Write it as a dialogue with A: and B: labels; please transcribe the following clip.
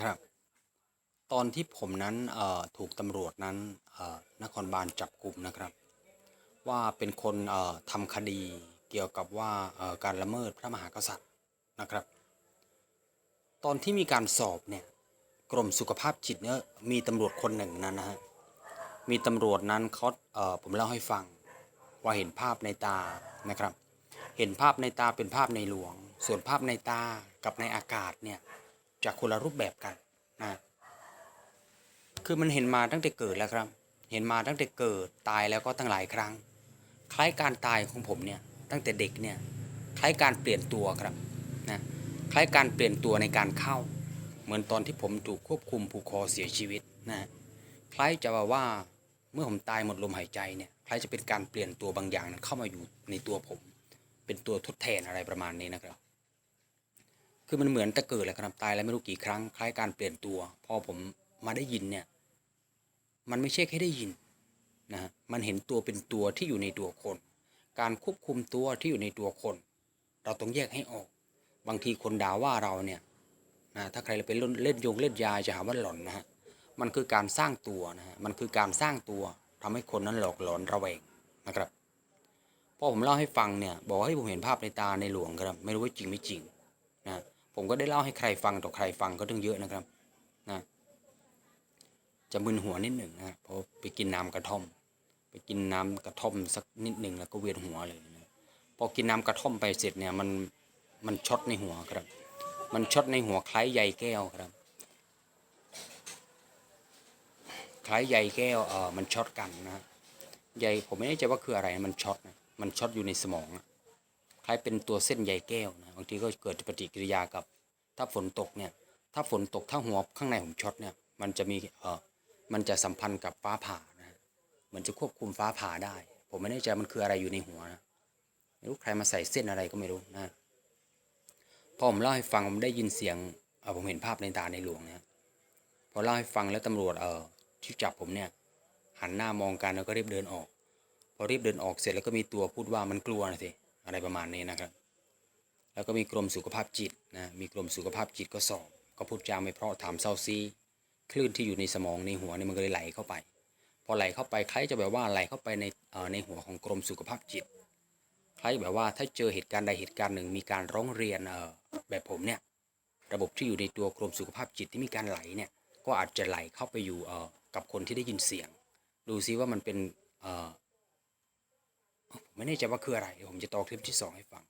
A: ครับ ตอนที่ผมนั้นถูกตำรวจนั้นนครบาลจับกลุ่มนะครับ ว่าเป็นคนทำคดีเกี่ยวกับว่าการละเมิดพระมหากษัตริย์นะครับ ตอนที่มีการสอบเนี่ยกรมสุขภาพจิตเนี่ยมีตำรวจคนหนึ่งนั้นนะฮะมีตำรวจนั้นเขาเผมเล่าให้ฟังว่าเห็นภาพในตานะครับ เห็นภาพในตาเป็นภาพในหลวง ส่วนภาพในตากับในอากาศเนี่ย จะคนละรูปแบบกันนะคือมันเห็นมาตั้งแต่เกิดแล้วครับ เห็นมาตั้งแต่เกิดตายแล้วก็ตั้งหลายครั้ง คล้ายการตายของผมเนี่ยตั้งแต่เด็กเนี่ยคล้ายการเปลี่ยนตัวครับนะคล้ายการเปลี่ยนตัวในการเข้า เหมือนตอนที่ผมถูกควบคุมผูกคอเสียชีวิตนะคล้ายจะว่าว่าเมื่อผมตายหมดลมหายใจเนี่ยคล้ายจะเป็นการเปลี่ยนตัวบางอย่างเข้ามาอยู่ในตัวผม เป็นตัวทดแทนอะไรประมาณนี้นะครับ คือมันเหมือนแต่เกิดแหละครับตายแล้วไม่รู้กี่ครั้งคล้ายการเปลี่ยนตัว พอผมมาได้ยินเนี่ย มันไม่ใช่แค่ได้ยินนะฮะมันเห็นตัวเป็นตัวที่อยู่ในตัวคน การควบคุมตัวที่อยู่ในตัวคน เราต้องแยกให้ออก บางทีคนด่าว่าเราเนี่ยนะถ้าใครไปเล่นเล่นยงเล่นยาจะหาว่าหลอนนะฮะมันคือการสร้างตัวนะฮะมันคือการสร้างตัวทำให้คนนั้นหลอกหลอนระแวงนะครับพอผมเล่าให้ฟังเนี่ยบอกว่าให้ผมเห็นภาพในตาในหลวงครับ ไม่รู้ว่าจริงไม่จริงนะ ผมก็ได้เล่าให้ใครฟังต่อใครฟังก็ต้องเยอะนะครับนะจะมึนหัวนิดหนึ่งนะพราะไปกินน้ำกระท่อม ไปกินน้ำกระท่อมสักนิดหนึ่งแล้วก็เวียนหัวเลยนะพอกินน้ำกระท่อมไปเสร็จเนี่ยมันมันช็อตในหัวครับ มันช็อตในหัวคล้ายใยแก้วครับ คล้ายใยแก้วเออมันช็อตกันนะใยผมไม่แน่ใจว่าคืออะไรมันช็อตนะมันช็อตอยู่ในสมองอะ คล้ายเป็นตัวเส้นใยแก้วนะบางทีก็เกิดปฏิกิริยากับ ถ้าฝนตกเนี่ยถ้าฝนตกถ้าหัวข้างในผมช็อตเนี่ยมันจะมีเออมันจะสัมพันธ์กับฟ้าผ่านะมันจะควบคุมฟ้าผ่าได้ ผมไม่แน่ใจมันคืออะไรอยู่ในหัวนะไม่รู้ใครมาใส่เส้นอะไรก็ไม่รู้นะพอผมเล่าให้ฟังผมได้ยินเสียงเออผมเห็นภาพในตาในหลวงเนี่ยพอเล่าให้ฟังแล้วตำรวจเออที่จับผมเนี่ยหันหน้ามองกันแล้วก็รีบเดินออก พอรีบเดินออกเสร็จแล้วก็มีตัวพูดว่ามันกลัวนะสิ อะไรประมาณนี้นะครับ แล้วก็มีกรมสุขภาพจิตนะมีกรมสุขภาพจิตก็สอบ ก็พูดจาไม่เพราะถามเศร้าซีคลื่นที่อยู่ในสมองในหัวเนี่ยมันก็เลยไหลเข้าไป พอไหลเข้าไปใคล้ายจะแบบว่าไหลเข้าไปในเอ่อในหัวของกรมสุขภาพจิตใคล้ายแบบว่าถ้าเจอเหตุการณ์ใดเหตุการณ์หนึ่งมีการร้องเรียนเอ่อแบบผมเนี่ยระบบที่อยู่ในตัวกรมสุขภาพจิตที่มีการไหลเนี่ยก็อาจจะไหลเข้าไปอยู่เอ่อกับคนที่ได้ยินเสียง ดูซิว่ามันเป็นเอ่อ ไม่แน่ใจว่าคืออะไรเดี๋ยวผมจะต่อคลิปที่สองให้ฟัง